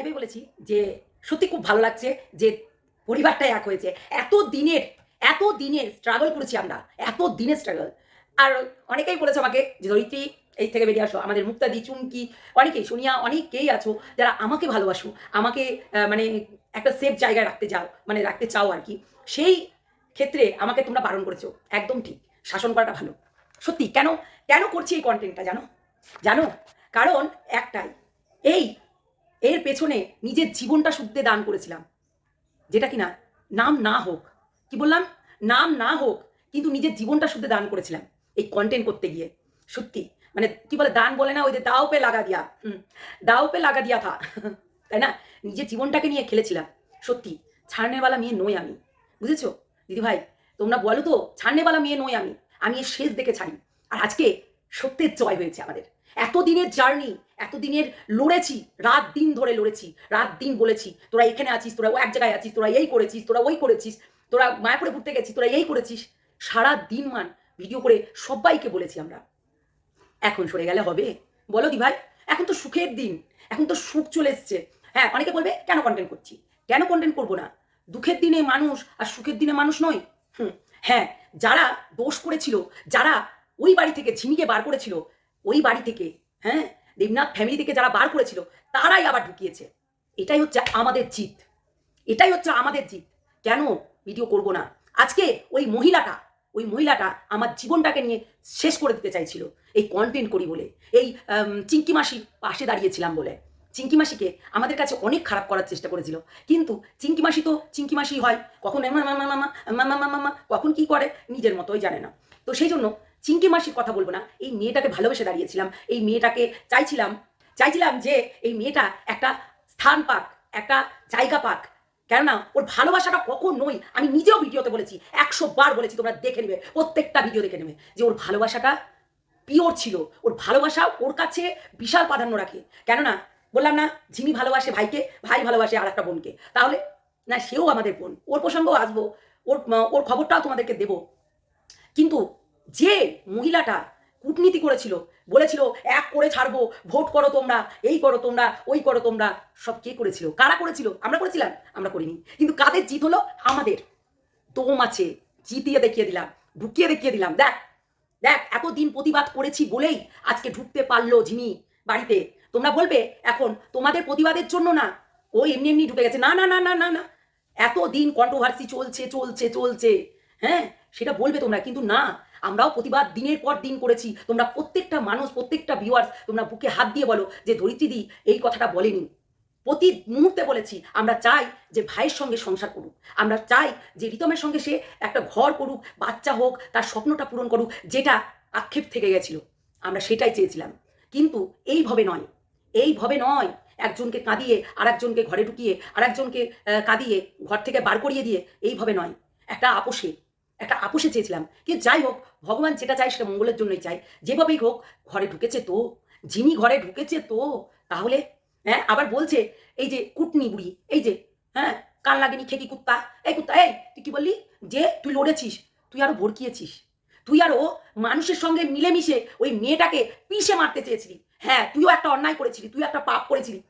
লাইভে বলেছি যে সত্যি খুব ভালো লাগছে যে পরিবারটা এক হয়েছে। এত দিনের এত দিনের স্ট্রাগল করেছি আমরা, এত দিনের স্ট্রাগল আর অনেকেই বলেছে আমাকে যে ধরিত্রী এই থেকে বেরিয়ে আসো। আমাদের মুক্তাদি, চুমকি, অনেকেই, সোনিয়া, অনেকেই আছো যারা আমাকে ভালোবাসো। আমাকে মানে একটা সেফ জায়গায় রাখতে যাও মানে রাখতে চাও আর কি। সেই ক্ষেত্রে আমাকে তোমরা বারণ করেছ। একদম ঠিক। শাসন করাটা ভালো। সত্যি, কেন কেন করছি এই কন্টেন্টটা জানো? জানো? কারণ একটাই, এই এর পেছনে নিজের জীবনটা শুদ্ধে দান করেছিলাম। যেটা কিনা নাম না হোক, কি বললাম? নাম না হোক, কিন্তু নিজের জীবনটা শুদ্ধে দান করেছিলাম এই কন্টেন্ট করতে গিয়ে। সত্যি মানে কি বলে, দান বলে না, ওই যে দাও পে লাগা দিয়া দাও পে লাগা দিয়া থা, তাই না? নিজের জীবনটাকে নিয়ে খেলেছিলাম। সত্যি ছাড়নেওয়ালা মেয়ে নই আমি, বুঝেছ? দিদি ভাই, তোমরা বলো তো ছাড়নেওয়ালা মেয়ে নই আমি আমি এর শেষ দেখে ছাড়ি। আর আজকে সত্যের জয় হয়েছে আমাদের। এতদিনের জার্নি, এতদিনের লড়েছি, রাত দিন ধরে লড়েছি, রাত দিন বলেছি, তোরা এখানে আছিস, তোরা এক জায়গায় আছিস, তোরা এই করেছিস, তোরা ওই করেছিস, তোরা মায়াপুরে ঘুরতে গেছিস, তোরা এই করেছিস, সারা দিন মান ভিডিও করে সবাইকে বলেছি আমরা। এখন সরে গেলে হবে। বলো দি ভাই? এখন তো সুখের দিন, এখন তো সুখ চলে এসছে। হ্যাঁ অনেকে বলবে, কেন কন্টেন্ট করছি? কেন কন্টেন্ট করব না? দুঃখের দিনে মানুষ আর সুখের দিনে মানুষ নয়। হুম হ্যাঁ যারা দোষ করেছিল, যারা ওই বাড়ি থেকে ঝিমিকে বার করেছিল ওই বাড়ি থেকে হ্যাঁ দেবনাথ ফ্যামিলি থেকে যারা বার করেছিল তারাই আবার ঢুকিয়েছে এটাই হচ্ছে আমাদের জিত এটাই হচ্ছে আমাদের জিত কেন ভিডিও করব না আজকে ওই মহিলাটা ওই মহিলাটা আমার জীবনটাকে নিয়ে শেষ করে দিতে চাইছিল এই কন্টেন্ট করি বলে এই চিঙ্কি মাসির পাশে দাঁড়িয়েছিলাম বলে চিঙ্কি মাসিকে আমাদের কাছে অনেক খারাপ করার চেষ্টা করেছিল কিন্তু চিঙ্কি মাসি তো চিঙ্কি মাসি হয় কখন মামা মামা মামা মামা মামা কখন কি করে নিজের মতোই জানে না তো সেই জন্য চিঙ্কি মাসির কথা বলব না। এই মেয়েটাকে ভালোবেসে দাঁড়িয়েছিলাম। এই মেয়েটাকে চাইছিলাম চাইছিলাম যে এই মেয়েটা একটা স্থান পাক, একটা জায়গা পাক। কেননা ওর ভালোবাসাটা কখন নই আমি নিজেও ভিডিওতে বলেছি, একশো বার বলেছি, তোমরা দেখে নেবে, প্রত্যেকটা ভিডিও দেখে নেবে, যে ওর ভালোবাসাটা পিওর ছিল। ওর ভালোবাসা ওর কাছে বিশাল প্রাধান্য রাখে। কেননা, বললাম না, ঝিমি ভালোবাসে ভাইকে, ভাই ভালোবাসে আর একটা বোনকে। তাহলে, না, সেও আমাদের বোন, ওর প্রসঙ্গও আসব, ওর ওর খবরটাও তোমাদেরকে দেবো। কিন্তু যে মহিলাটা কূটনীতি করেছিল, বলেছিল, এক করে ছাড়বো, ভোট করো তোমরা, এই করো তোমরা, ওই করো তোমরা। সব কে করেছিল? কারা করেছিল? আমরা করেছিলাম, আমরা করিনি। কিন্তু কাদের জিত হলো? আমাদের। তোম আছে, জিতিয়ে দেখিয়ে দিলাম, ঢুকিয়ে দেখিয়ে দিলাম। দেখ দেখ, এতদিন প্রতিবাদ করেছি বলেই আজকে ঢুকতে পারল ঝিমি বাড়িতে। তোমরা বলবে, এখন তোমাদের প্রতিবাদের জন্য না, ও এমনি এমনি ঢুকে গেছে। না না না না না না। এতদিন কন্ট্রোভার্সি চলছে চলছে চলছে। হ্যাঁ সেটা বলবে তোমরা, কিন্তু না। আমরাও প্রতিবাদ দিনের পর দিন করেছি। তোমরা প্রত্যেকটা মানুষ, প্রত্যেকটা ভিউয়ার্স তোমরা বুকে হাত দিয়ে বলো যে ধরিত্রীদি এই কথাটা বলেনি। প্রতি মুহূর্তে বলেছি, আমরা চাই যে ভাইয়ের সঙ্গে সংসার করুক। আমরা চাই যে রিতমের সঙ্গে সে একটা ঘর করুক, বাচ্চা হোক, তার স্বপ্নটা পূরণ করুক, যেটা আক্ষেপ থেকে গেছিল। আমরা সেটাই চেয়েছিলাম। কিন্তু এইভাবে নয়। এইভাবে নয় একজনকে কাঁদিয়ে আর একজনকে ঘরে ঢুকিয়ে আর একজনকে কাঁদিয়ে, ঘর থেকে বার করিয়ে দিয়ে এইভাবে নয়। একটা আপোষে একটা আপোষে চেয়েছিলাম কিন্তু যাই হোক, ভগবান যেটা চায় সেটা মঙ্গলের জন্যই চাই যেভাবেই হোক, ঘরে ঢুকেছে তো। যিনি ঘরে ঢুকেছে তো, তাহলে হ্যাঁ আবার বলছে, এই যে কুটনি বুড়ি, এই যে হ্যাঁ কান লাগেনি খেকি কুত্তা, এই কুত্তা, এই, তুই কি বললি? যে, তুই লড়েছিস, তুই আরও ভরকিয়েছিস। তুই আরও মানুষের সঙ্গে মিলেমিশে ওই মেয়েটাকে পিষে মারতে চেয়েছিলি। হ্যাঁ তুইও একটা অন্যায় করেছিলি তুই একটা পাপ করেছিলি।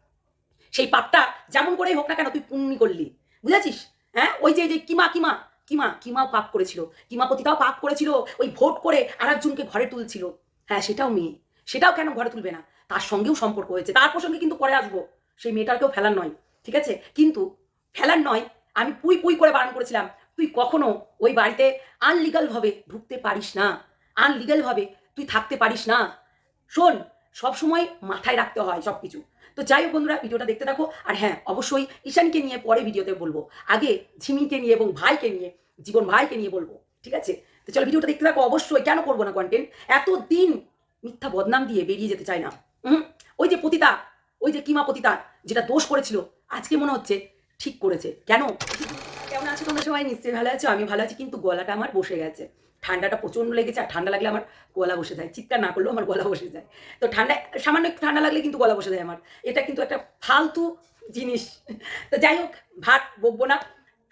সেই পাপটা যেমন করেই হোক না কেন, তুই পুণ্যি করলি। বুঝেছিস? হ্যাঁ ওই যে যে কিমা কিমা কিমা, কিমাও পাপ করেছিল। কিমা পতিতাও পাপ করেছিল। ওই ভোট করে আর একজনকে ঘরে তুলছিল। হ্যাঁ সেটাও মেয়ে। সেটাও কেন ঘরে তুলবে না? তার সঙ্গেও সম্পর্ক হয়েছে। তার প্রসঙ্গে কিন্তু পরে আসব। সেই মেয়েটাকেও ফেলার নয়, ঠিক আছে? কিন্তু ফেলার নয়, আমি পুই পুই করে বারণ করেছিলাম। তুই কখনো ওই বাড়িতে আনলিগালভাবে ঢুকতে পারিস না। আনলিগালভাবে তুই থাকতে পারিস না। শোন সব সময় মাথায় রাখতে হয় সব কিছু তো যাই হোক বন্ধুরা, ভিডিওটা দেখতে থাকো। আর হ্যাঁ অবশ্যই ঈশানকে নিয়ে পরে ভিডিওতে বলব। আগে ঝিমিকে নিয়ে এবং ভাইকে নিয়ে, জীবন ভাইকে নিয়ে বলব, ঠিক আছে? তো চলো ভিডিওটা দেখতে থাকো। অবশ্যই কেন করব না কন্টেন্ট এত দিন মিথ্যা বদনাম দিয়ে বেরিয়ে যেতে চায় না। হুম ওই যে পতিতা, ওই যে কিমা পতিতা, যেটা দোষ করেছিল, আজকে মনে হচ্ছে ঠিক করেছে। কেন? কেমন আছো তোমরা সবাই? নিশ্চয়ই ভালো আছো, আমি ভালো আছি, কিন্তু গলাটা আমার বসে গেছে। ঠান্ডাটা প্রচণ্ড লেগেছে, আর ঠান্ডা লাগলে আমার গলা বসে যায়। চিৎকার না করলেও আমার গলা বসে যায়। তো ঠান্ডা, সামান্য একটু ঠান্ডা লাগলে কিন্তু গলা বসে যায় আমার। এটা কিন্তু একটা ফালতু জিনিস। তো যাই হোক, ভাত বকবো না।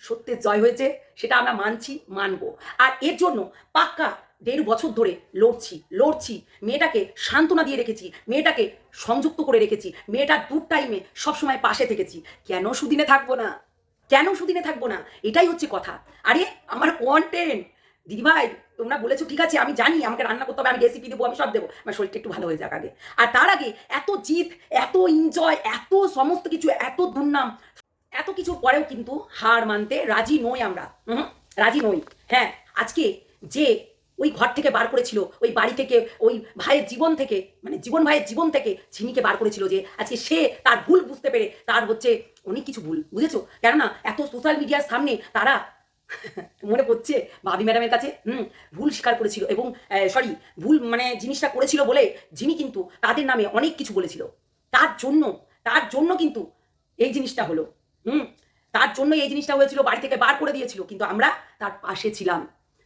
সত্যের জয় হয়েছে, সেটা আমরা মানছি, মানবো। আর এর জন্য পাক্কা দেড় বছর ধরে লড়ছি লড়ছি। মেয়েটাকে সান্ত্বনা দিয়ে রেখেছি, মেয়েটাকে সংযুক্ত করে রেখেছি। মেয়েটার দূর টাইমে সবসময় পাশে থেকেছি। কেন সুদিনে থাকব না? কেন সুদিনে থাকব না? এটাই হচ্ছে কথা। আরে, আমার কন্টেন্ট দিদিভাই, তোমরা বলেছ, ঠিক আছে, আমি জানি, আমাকে রান্না করতে হবে, আমি রেসিপি দেবো, আমি সব দেবো। আমার শরীরটা একটু ভালো হয়ে যাক আগে। আর তার আগে, এত জিত এত এনজয় এত সমস্ত কিছু, এত দুর্নাম, এত কিছু পরেও কিন্তু হার মানতে রাজি নই আমরা। হুম রাজি নই। হ্যাঁ আজকে যে ওই ঘর থেকে বার করেছিল, ওই বাড়ি থেকে, ওই ভাইয়ের জীবন থেকে মানে জীবন ভাইয়ের জীবন থেকে ঝিমিকে বার করেছিল যে, আজকে সে তার ভুল বুঝতে পেরে তার হচ্ছে অনেক কিছু ভুল, বুঝেছ? কেননা এত সোশ্যাল মিডিয়ার সামনে তারা মনে পড়ছে ভাবি ম্যাডামের কাছে, হুম, ভুল স্বীকার করেছিল এবং সরি ভুল মানে জিনিসটা করেছিল বলে যিনি কিন্তু তাদের নামে অনেক কিছু বলেছিল। তার জন্য তার জন্য কিন্তু এই জিনিসটা হলো, হুম, তার জন্য এই জিনিসটা হয়েছিল, বাড়ি থেকে বার করে দিয়েছিল, কিন্তু আমরা তার পাশে ছিলাম।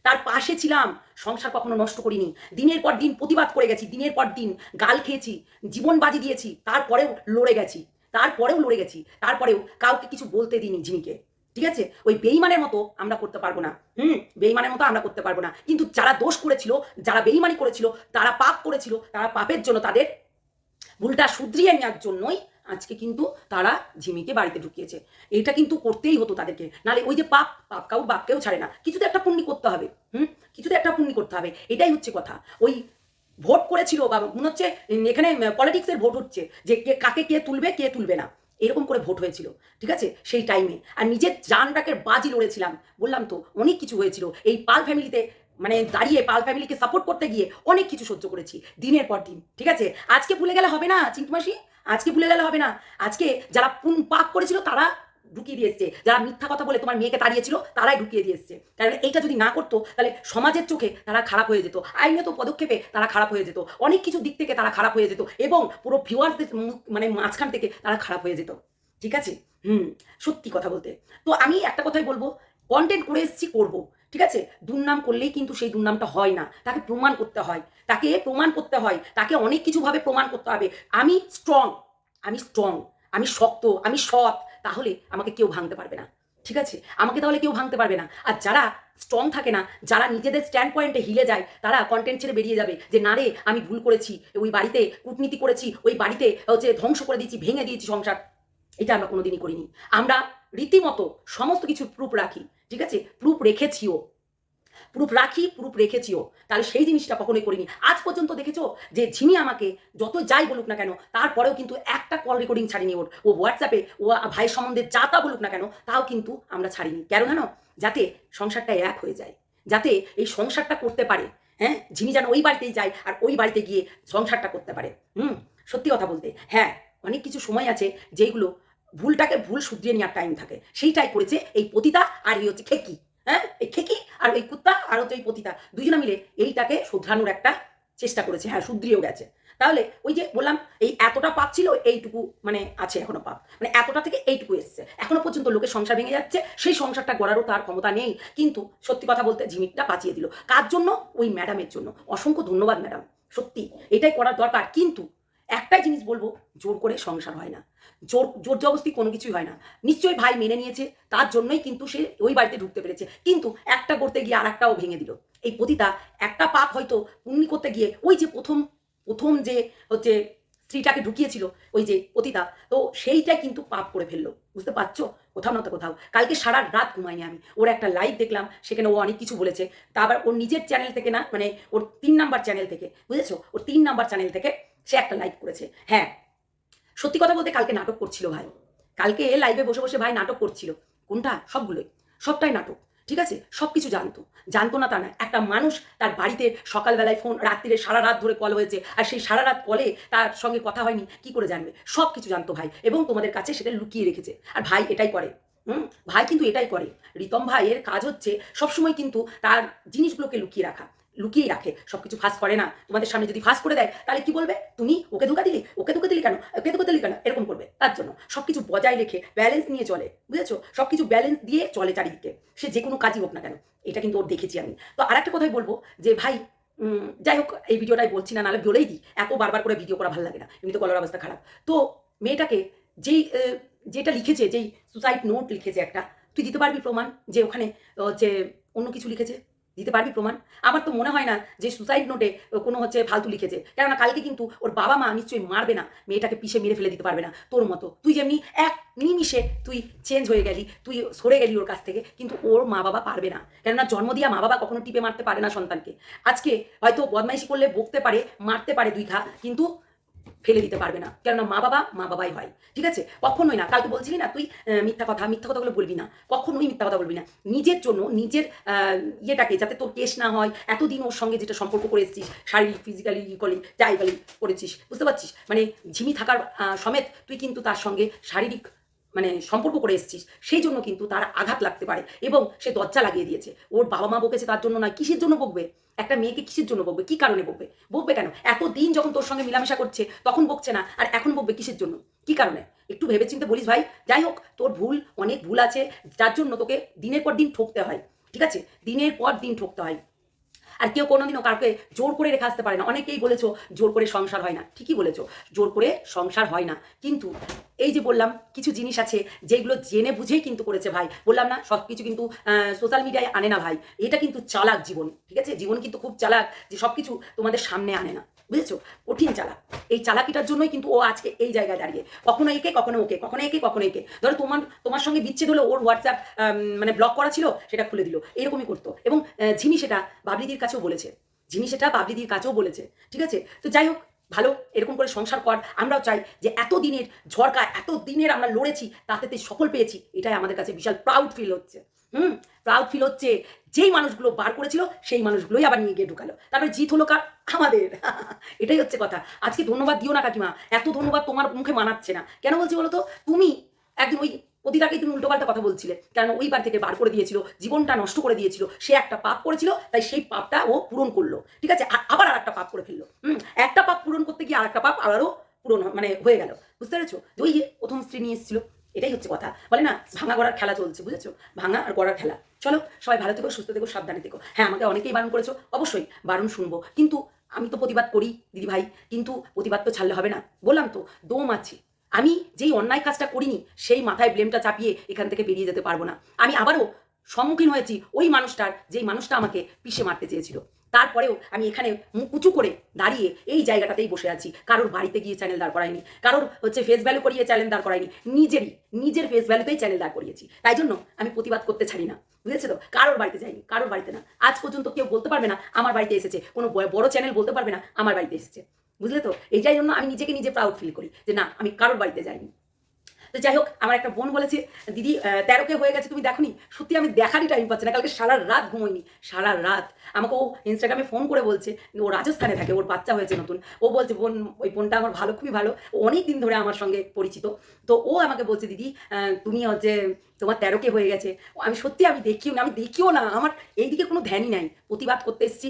তার পাশে ছিলাম, সংসার কখনো নষ্ট করিনি। দিনের পর দিন প্রতিবাদ করে গেছি, দিনের পর দিন গাল খেয়েছি, জীবন বাজি দিয়েছি, তারপরেও লড়ে গেছি। তারপরেও লড়ে গেছি, তারপরেও কাউকে কিছু বলতে দিইনি ঝিমিকে ঠিক আছে? ওই বেইমানের মতো আমরা করতে পারব না, হুম? বেইমানের মতো আমরা করতে পারব না। কিন্তু যারা দোষ করেছিল, যারা বেইমানি করেছিল, তারা পাপ করেছিল, তারা পাপের জন্য তাদের ভুলটা শুধরিয়ে নেওয়ার জন্যই আজকে কিন্তু তারা ঝিমিকে বাড়িতে ঢুকিয়েছে। এটা কিন্তু করতেই হতো তাদেরকে। নালে ওই যে পাপ পাপ কাউ, বাপকেও ছাড়ে না। কিছুতে একটা পুণ্যি করতে হবে, হুম? কিছুতে একটা পুণ্যি করতে হবে। এটাই হচ্ছে কথা। ওই ভোট করেছিল বা মনে হচ্ছে এখানে পলিটিক্সের ভোট হচ্ছে যে কে, কাকে কে তুলবে কে তুলবে না। এরকম করে ভোট হয়েছিল, ঠিক আছে? সেই টাইমে আর নিজের জানটাকে বাজি লড়েছিলাম। বললাম তো, অনেক কিছু হয়েছিল। এই পাল ফ্যামিলিতে মানে দাঁড়িয়ে পাল ফ্যামিলিকে সাপোর্ট করতে গিয়ে অনেক কিছু সহ্য করেছি, দিনের পর দিন, ঠিক আছে? আজকে ভুলে গেলে হবে না চিন্টুমাসি আজকে ভুলে গেলে হবে না। আজকে যারা পাপ করেছিল তারা ঢুকিয়ে দিয়ে এসছে। যারা মিথ্যা কথা বলে তোমার মেয়েকে তাড়িয়েছিল, তারাই ঢুকিয়ে দিয়ে এসছে। কারণ এইটা যদি না করতো, তাহলে সমাজের চোখে তারা খারাপ হয়ে যেত, আইনত পদক্ষেপে তারা খারাপ হয়ে যেত, অনেক কিছু দিক থেকে তারা খারাপ হয়ে যেত এবং পুরো ভিউয়ার্সদের মানে মাঝখান থেকে তারা খারাপ হয়ে যেত। ঠিক আছে? হুম, সত্যি কথা বলতে। তো আমি একটা কথাই বলব কন্টেন্ট করে এসেছি, করব। ঠিক আছে? দুর্নাম করলেই কিন্তু সেই দুর্নামটা হয় না। তাকে প্রমাণ করতে হয়। তাকে প্রমাণ করতে হয়। তাকে অনেক কিছুভাবে প্রমাণ করতে হবে। আমি স্ট্রং আমি স্ট্রং আমি শক্ত, আমি সৎ তাহলে আমাকে কেউ ভাঙতে পারবে না। ঠিক আছে? আমাকে তাহলে কেউ ভাঙতে পারবে না। আর যারা স্ট্রং থাকে না, যারা নিজেদের স্ট্যান্ড পয়েন্টে হিলে যায়, তারা কন্টেন্ট ছেড়ে বেরিয়ে যাবে যে, না রে, আমি ভুল করেছি। ওই বাড়িতে কূটনীতি করেছি, ওই বাড়িতে হচ্ছে ধ্বংস করে দিয়েছি, ভেঙে দিয়েছি সংসার। এটা আমরা কোনোদিনই করিনি। আমরা রীতিমতো সমস্ত কিছু প্রুফ রাখি। ঠিক আছে? প্রুফ রেখেছিও। প্রুফ রাখি, প্রুফ রেখেছিও। তাহলে সেই জিনিসটা কখনোই করিনি। আজ পর্যন্ত দেখেছ যে ঝিমি আমাকে যত যাই বলুক না কেন, তারপরেও কিন্তু একটা কল রেকর্ডিং ছাড়িনি ওর। ও হোয়াটসঅ্যাপে ও ভাইয়ের সম্বন্ধে যা তা বলুক না কেন, তাও কিন্তু আমরা ছাড়িনি। কেন জানো? যাতে সংসারটা এক হয়ে যায়। যাতে এই সংসারটা করতে পারে। হ্যাঁ? ঝিমি যেন ওই বাড়িতেই যায় আর ওই বাড়িতে গিয়ে সংসারটা করতে পারে। হুম? সত্যি কথা বলতে। হ্যাঁ অনেক কিছু সময় আছে যেগুলো ভুলটাকে ভুল শুধরিয়ে নেওয়ার টাইম থাকে। সেইটাই করেছে এই পতিতা আর এই হচ্ছে খেকি। হ্যাঁ? এই খেকি আর ওই কুত্তা আর হচ্ছে এই পতিতা, দুজনে মিলে এইটাকে শুধরানোর একটা চেষ্টা করেছে। হ্যাঁ শুধরিয়েও গেছে। তাহলে ওই যে বললাম, এই এতটা পাপ ছিল, এইটুকু মানে আছে এখনও পাপ। মানে এতটা থেকে এইটুকু এসছে। এখনও পর্যন্ত লোকের সংসার ভেঙে যাচ্ছে, সেই সংসারটা গড়ারও তার ক্ষমতা নেই। কিন্তু সত্যি কথা বলতে ঝিমিকটা বাঁচিয়ে দিল। কার জন্য? ওই ম্যাডামের জন্য। অসংখ্য ধন্যবাদ, ম্যাডাম। সত্যি, এটাই করার দরকার। কিন্তু একটাই জিনিস বলব, জোর করে সংসার হয় না। জোর জোর জবস্তি কোনো কিছুই হয় না। নিশ্চয়ই ভাই মেনে নিয়েছে, তার জন্যই কিন্তু সে ওই বাড়িতে ঢুকতে পেরেছে। কিন্তু একটা করতে গিয়ে আর একটাও ভেঙে দিল। এই পতিতা, একটা পাপ হয়তো পুণ্যি করতে গিয়ে ওই যে প্রথম প্রথম যে হচ্ছে স্ত্রীটাকে ঢুকিয়েছিল, ওই যে পতিতা, তো সেইটাই কিন্তু পাপ করে ফেলল। বুঝতে পারছ? কোথাও না তো কোথাও। কালকে সারা রাত ঘুমাইনি আমি। ওর একটা লাইভ দেখলাম, সেখানে ও অনেক কিছু বলেছে। তা আবার ওর নিজের চ্যানেল থেকে না মানে ওর তিন নাম্বার চ্যানেল থেকে, বুঝেছ? ওর তিন নাম্বার চ্যানেল থেকে সে একটা লাইভ করেছে। হ্যাঁ সত্যি কথা বলতে কালকে নাটক করছিল ভাই। কালকে লাইভে বসে বসে ভাই নাটক করছিল। কোনটা? সবগুলোই। সবটাই নাটক, ঠিক আছে? সব কিছু জানতো। জানতো না তা না, একটা মানুষ তার বাড়িতে সকালবেলায় ফোন রাত্রিরে সারা রাত ধরে কল হয়েছে। আর সেই সারা রাত কলে তার সঙ্গে কথা হয়নি, কি করে জানবে? সব কিছু জানতো ভাই এবং তোমাদের কাছে সেটা লুকিয়ে রেখেছে। আর ভাই এটাই করে, হুম? ভাই কিন্তু এটাই করে। রিতম ভাইয়ের কাজ হচ্ছে সবসময় কিন্তু তার জিনিসগুলোকে লুকিয়ে রাখা। লুকিয়েই রাখে সব কিছু ফাঁস করে না। তোমাদের সামনে যদি ফাঁস করে দেয়, তাহলে কি বলবে? তুমি ওকে ধোকা দিলি? ওকে ধোকা দিলি কেন? ওকে ধোকা দিলি কেন? এরকম করবে। তার জন্য সব কিছু বজায় রেখে ব্যালেন্স নিয়ে চলে, বুঝেছ? সব কিছু ব্যালেন্স দিয়ে চলে চারিদিকে। সে যে কোনো কাজই হোক না কেন। এটা কিন্তু ওর দেখেছি আমি। তো আর একটা কথাই বলব যে, ভাই যাই হোক, এই ভিডিওটাই বলছি না, নাহলে বলেই দিই। এত বারবার করে ভিডিও করা ভালো লাগে না। এমনি তো কলার অবস্থা খারাপ। তো মেয়েটাকে যেই যেটা লিখেছে, যেই সুসাইড নোট লিখেছে একটা, তুই দিতে পারবি প্রমাণ? যে ওখানে যে অন্য কিছু লিখেছে? দিতে পারবি প্রমাণ? আমার তো মনে হয় না যে সুসাইড নোটে কোনো হচ্ছে ফালতু লিখেছে। কেননা কালকে কিন্তু ওর বাবা মা নিশ্চয়ই মারবে না। মেয়েটাকে পিষে মেরে ফেলে দিতে পারবে না, তোর মতো। তুই যেমনি এক নিমিষে তুই চেঞ্জ হয়ে গেলি, তুই সরে গেলি ওর কাছ থেকে, কিন্তু ওর মা বাবা পারবে না। কেননা জন্ম দিয়া মা বাবা কখনো টিপে মারতে পারে না সন্তানকে। আজকে হয়তো বদমাইশি করলে বকতে পারে, মারতে পারে দুই ঘা, কিন্তু ফেলে দিতে পারবে না। কেননা মা বাবা, মা বাবাই হয়। ঠিক আছে? কখনোই না। কালকে বলছিলি না তুই মিথ্যা কথা, মিথ্যা কথাগুলো বলবি না। কখনোই মিথ্যা কথা বলবি না। নিজের জন্য, নিজের ইয়েটাকে যাতে তোর কেস না হয়, এতদিন ওর সঙ্গে যেটা সম্পর্ক করে এসেছিস, শারীরিক ফিজিক্যালি ইকলি যাই করেছিস। বুঝতে পারছিস? মানে ঝিমি থাকার সমেত তুই কিন্তু তার সঙ্গে শারীরিক মানে সম্পর্ক করে এসেছিস, সেই জন্য কিন্তু তার আঘাত লাগতে পারে এবং সে দরজা লাগিয়ে দিয়েছে। ওর বাবা মা বকেছে তার জন্য নয় কিসের জন্য বকবে? একটা মেয়েকে কিসের জন্য বকবে? কি কারণে বকবে? বকবে কেন? এত দিন যখন তোর সঙ্গে মিলামেশা করছে, তখন বকছে না, আর এখন বকবে কিসের জন্য? কি কারণে? একটু ভেবেচিন্তে বলিস ভাই। যাই হোক, তোর ভুল, অনেক ভুল আছে, যার জন্য তোকে দিনের পর দিন ঠকতে হয়, ঠিক আছে? দিনের পর দিন ঠকতে হয়। আর কেউ কোনোদিনও কাউকে জোর করে রেখে আসতে পারে না। অনেকেই বলেছ, জোর করে সংসার হয় না। ঠিকই বলেছ, জোর করে সংসার হয় না। কিন্তু এই যে বললাম, কিছু জিনিস আছে যেগুলো জেনে বুঝেই কিন্তু করেছে ভাই। বললাম না সব কিছু কিন্তু সোশ্যাল মিডিয়ায় আনে না ভাই। এটা কিন্তু চালাক জীবন, ঠিক আছে? জীবন কিন্তু খুব চালাক যে সব কিছু তোমাদের সামনে আনে না। বুঝেছ? কঠিন চালাক। এই চালাকিটার জন্যই কিন্তু ও আজকে এই জায়গায় দাঁড়িয়ে। কখনো একে, কখনো ওকে, কখনো একে কখনো একে। ধরো তোমার তোমার সঙ্গে বিচ্ছেদ হলো, ওর হোয়াটসঅ্যাপ মানে ব্লক করা ছিল, সেটা খুলে দিল। এরকমই করতো। এবং ঝিমি সেটা বাবলিদির কাছেও বলেছে। ঝিমি সেটা বাবলিদির কাছেও বলেছে। ঠিক আছে? তো যাই হোক, ভালো, এরকম করে সংসার কর। আমরাও চাই যে এত দিনের ঝড়কা এত দিনের আমরা লড়েছি, তাতে সফল পেয়েছি, এটাই আমাদের কাছে বিশাল প্রাউড ফিল হচ্ছে। হুম? প্রাউড ফিল হচ্ছে। যেই মানুষগুলো বার করেছিল, সেই মানুষগুলোই আবার নিয়ে গিয়ে ঢুকালো। তারপরে জিত হলো কার? আমাদের। এটাই হচ্ছে কথা। আজকে ধন্যবাদ দিও না কাকিমা। এত ধন্যবাদ তোমার মুখে মানাচ্ছে না। কেন বলছি বলো তো তুমি একদিন ওই অতীতাকেই তুমি উল্টোপাল্টা কথা বলছিলে। কারণ ওই বার থেকে বার করে দিয়েছিল, জীবনটা নষ্ট করে দিয়েছিল। সে একটা পাপ করেছিল, তাই সেই পাপটা ও পূরণ করল। ঠিক আছে? আবার আর একটা পাপ করে ফেলল। হুম? একটা পাপ পূরণ করতে গিয়ে আর একটা পাপ আবারও পূরণ মানে হয়ে গেল। বুঝতে পেরেছ? ওই প্রথম স্ত্রী নিয়ে এসেছিল। এটাই হচ্ছে কথা। বলে না, ভাঙা গড়ার খেলা চলছে, বুঝেছ? ভাঙা আর গড়ার খেলা। চলো, সবাই ভালো থেকো, সুস্থ থেকো, সাবধানে থেকো। হ্যাঁ আমাকে অনেকেই বারণ করেছ, অবশ্যই বারণ শুনব। কিন্তু আমি তো প্রতিবাদ করি দিদি ভাই কিন্তু প্রতিবাদ তো ছাড়লে হবে না। বললাম তো, দম আছে। আমি যেই অন্যায় কাজটা করিনি, সেই মাথায় ব্লেমটা চাপিয়ে এখান থেকে বেরিয়ে যেতে পারব না। আমি আবারও সম্মুখীন হয়েছি ওই মানুষটার, যেই মানুষটা আমাকে পিষে মারতে চেয়েছিল। তারপরেও আমি এখানে মুখ উঁচু করে দাঁড়িয়ে এই জায়গাটাতেই বসে আছি। কারোর বাড়িতে গিয়ে চ্যানেল দাঁড় করাইনি। কারোর হচ্ছে ফেস ভ্যালু করিয়ে চ্যানেল দাঁড় করাইনি। নিজেরই, নিজের ফেস ভ্যালুতেই চ্যানেল দাঁড় করিয়েছি। তাই জন্য আমি প্রতিবাদ করতে ছাড়ি না। বুঝেছ তো? কারোর বাড়িতে যাইনি, কারোর বাড়িতে না। আজ পর্যন্ত কেউ বলতে পারবে না আমার বাড়িতে এসেছে। কোনো বড় চ্যানেল বলতে পারবে না আমার বাড়িতে এসেছে। বুঝলে তো? এইটাই জন্য আমি নিজেকে নিজে প্রাউড ফিল করি যে না, আমি কারোর বাড়িতে যাইনি। তো যাই হোক, আমার একটা বোন বলেছে, দিদি তেরোকে হয়ে গেছে, তুমি দেখোনি? সত্যি আমি দেখারই টাইম পাচ্ছি না, কালকে সারা রাত ঘুমোইনি, সারা রাত। আমাকে ও ইনস্টাগ্রামে ফোন করে বলছে, ও রাজস্থানে থাকে, ওর বাচ্চা হয়েছে নতুন। ও বলছে, বোন, ওই বোনটা আমার ভালো, খুবই ভালো। অনেক দিন ধরে আমার সঙ্গে পরিচিত। তো ও আমাকে বলছে, দিদি তুমি হচ্ছে তোমার তেরোকে হয়ে গেছে। আমি সত্যি আমি দেখিও না, আমি দেখিও না, আমার এইদিকে কোনো ধ্যানই নাই। প্রতিবাদ করতে এসেছি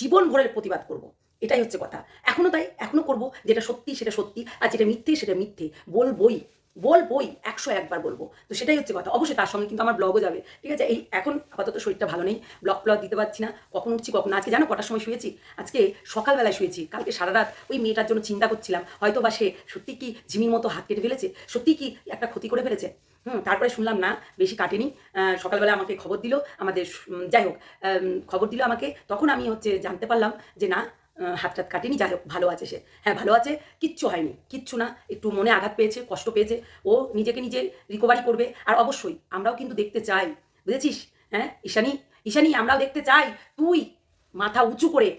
জীবন ভরের প্রতিবাদ করব, এটাই হচ্ছে কথা। এখনও তাই, এখনও করব, যেটা সত্যি সেটা সত্যি, আর যেটা মিথ্যে সেটা মিথ্যে, বলবই। বলবই, একশো একবার বলব। তো সেটাই হচ্ছে কথা। অবশ্যই তার সঙ্গে কিন্তু আমার ব্লগও যাবে। ঠিক আছে? এই এখন আপাতত শরীরটা ভালো নেই। ব্লগ ব্লগ দিতে পারছি না। কখন উঠছি, কখন আজকে? জানো কটার সময় শুয়েছি? আজকে সকালবেলায় শুয়েছি। কালকে সারা রাত ওই মেয়েটার জন্য চিন্তা করছিলাম। হয়তো বা সে সত্যি কি ঝিমির মতো হাত কেটে ফেলেছে? সত্যি কি একটা ক্ষতি করে ফেলেছে? হুম, তারপরে শুনলাম, না, বেশি কাটেনি। সকালবেলা আমাকে খবর দিল। আমাদের যাই হোক খবর দিল আমাকে। তখন আমি হচ্ছে জানতে পারলাম যে, না হাত টাত কাটেনি, যাই হোক, ভালো আছে সে। হ্যাঁ ভালো আছে, কিচ্ছু হয়নি, কিচ্ছু না, একটু মনে আঘাত পেয়েছে, কষ্ট পেয়েছে, ও নিজেকে নিজে রিকভারি করবে। আর অবশ্যই, আমরাও কিন্তু দেখতে চাই, বুঝেছিস? হ্যাঁ ঈশানি ঈশানি, আমরাও দেখতে চাই, তুই মাথা উঁচু করে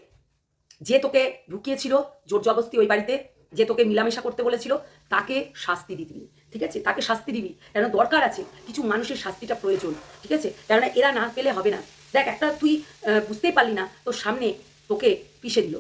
যে তোকে ঢুকিয়েছিল জোর জবস্তি ওই বাড়িতে, যে তোকে মিলামেশা করতে বলেছিল, তাকে শাস্তি দিবি, ঠিক আছে? তাকে শাস্তি দিবি, কেন দরকার আছে, কিছু মানুষের শাস্তিটা প্রয়োজন, ঠিক আছে? কেননা এরা না পেলে হবে না। দেখ, একটা তুই বুঝতেই পারলি না, তোর সামনে তোকে পিষে দিল।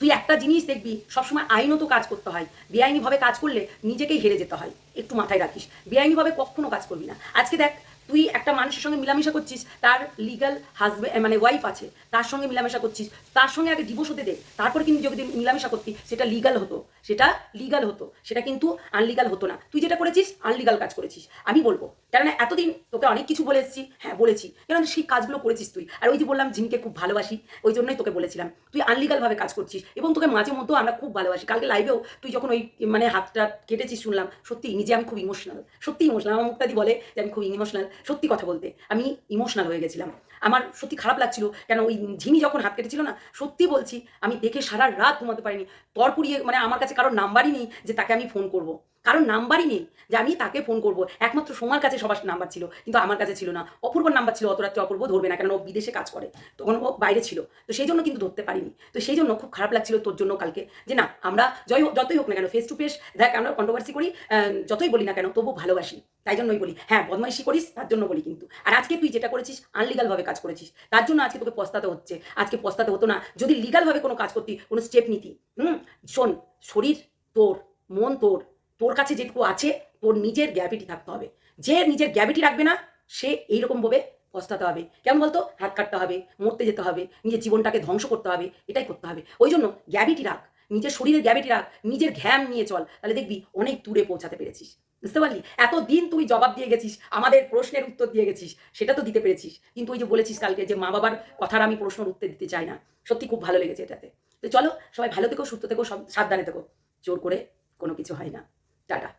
তুই একটা জিনিস দেখবি, সবসময় আইনত কাজ করতে হয়। বেআইনিভাবে কাজ করলে নিজেকেই হেরে যেতে হয়। একটু মাথায় রাখিস। বেআইনিভাবে কখনো কাজ করবি না। আজকে দেখ, তুই একটা মানুষের সঙ্গে মিলামেশা করছিস, তার লিগাল হাজব্যান্ড মানে ওয়াইফ আছে, তার সঙ্গে মিলামেশা করছিস। তার সঙ্গে আগে ডিভোর্স হতে দে। তারপরে কিন্তু যদি মিলামেশা করতি, সেটা লিগাল হতো। সেটা লিগাল হতো। সেটা কিন্তু আনলিগাল হতো না। তুই যেটা করেছিস আনলিগাল কাজ করেছিস। আমি বলব, কেননা এতদিন তোকে অনেক কিছু বলে এসেছি। হ্যাঁ বলেছি। কেননা সেই কাজগুলো করেছিস তুই। আর ওই যে বললাম ঝিনকে খুব ভালোবাসি, ওই জন্যই তোকে বলেছিলাম। তুই আনলিগালভাবে কাজ করছিস এবং তোকে মাঝে মধ্যেও আমরা খুব ভালোবাসি। কালকে লাইভেও তুই যখন ওই মানে হাতটা কেটেছিস শুনলাম, সত্যি নিজে আমি খুব ইমোশনাল সত্যি ইমোশনাল আমার মুক্তাদি বলে যে আমি খুব ইমোশনাল সত্যি কথা বলতে, আমি ইমোশনাল হয়ে গেছিলাম। আমার সত্যি খারাপ লাগছিল। কেন ওই ঝিনি যখন হাত কেটেছিল না, সত্যি বলছি, আমি দেখে সারা রাত ঘুমাতে পারিনি। তরপুরিয়ে মানে আমার কাছে কারোর নাম্বারই নেই যে তাকে আমি ফোন করব। কারণ নাম্বারই নেই যে আমি তাকে ফোন করব। একমাত্র সোমার কাছে সবার নাম্বার ছিল, কিন্তু আমার কাছে ছিল না। অপূর্বর নাম্বার ছিল, অত রাত্রে অপূর্ব ধরবে না কারণ ও বিদেশে কাজ করে। তখন ও বাইরে ছিল। তো সেই জন্য কিন্তু ধরতে পারিনি। তো সেই জন্য খুব খারাপ লাগছিল তোর জন্য কালকে যে না, আমরা হোক- যতই হোক না কেন ফেস টু ফেস দেখ, আমরা কন্ট্রোভার্সি করি যতই বলি না কেন, তবু ভালোবাসি। তাই জন্যই বলি। হ্যাঁ বদমাইশি করিস, তার জন্য বলি কিন্তু। আর আজকে তুই যেটা করেছিস আনলিগালভাবে কাজ করেছিস। তার জন্য আজকে তোকে পস্তাতে হচ্ছে। আজকে পস্তাতে হতো না। যদি লিগালভাবে কোনো কাজ করতি, কোনো স্টেপ নিতি, হুম, শোন, শরীর তোর, মন তোর তোর কাছে যেটুকু আছে, তোর নিজের গ্যাভিটি থাকতে হবে। যে নিজের গ্যাভিটি রাখবে না, সে এইরকমভাবে পস্তাতে হবে। কেমন বলতো? হাত কাটতে হবে, মরতে যেতে হবে, নিজের জীবনটাকে ধ্বংস করতে হবে, এটাই করতে হবে। ওই জন্য গ্যাভিটি রাখ, নিজের শরীরের গ্যাভিটি রাখ, নিজের ঘ্যাম নিয়ে চল, তাহলে দেখবি অনেক দূরে পৌঁছাতে পেরেছিস। বুঝতে পারলি? এতদিন তুই জবাব দিয়ে গেছিস, আমাদের প্রশ্নের উত্তর দিয়ে গেছিস, সেটা তো দিতে পেরেছিস। কিন্তু ওই যে বলেছিস কালকে যে মা বাবার কথার আমি প্রশ্নের উত্তর দিতে চাই না, সত্যি খুব ভালো লেগেছে এটাতে। তো চলো, সবাই ভালো থেকো, সুস্থ থেকো, সব সাবধানে থেকো। জোর করে কোনো কিছু হয় না। টাটা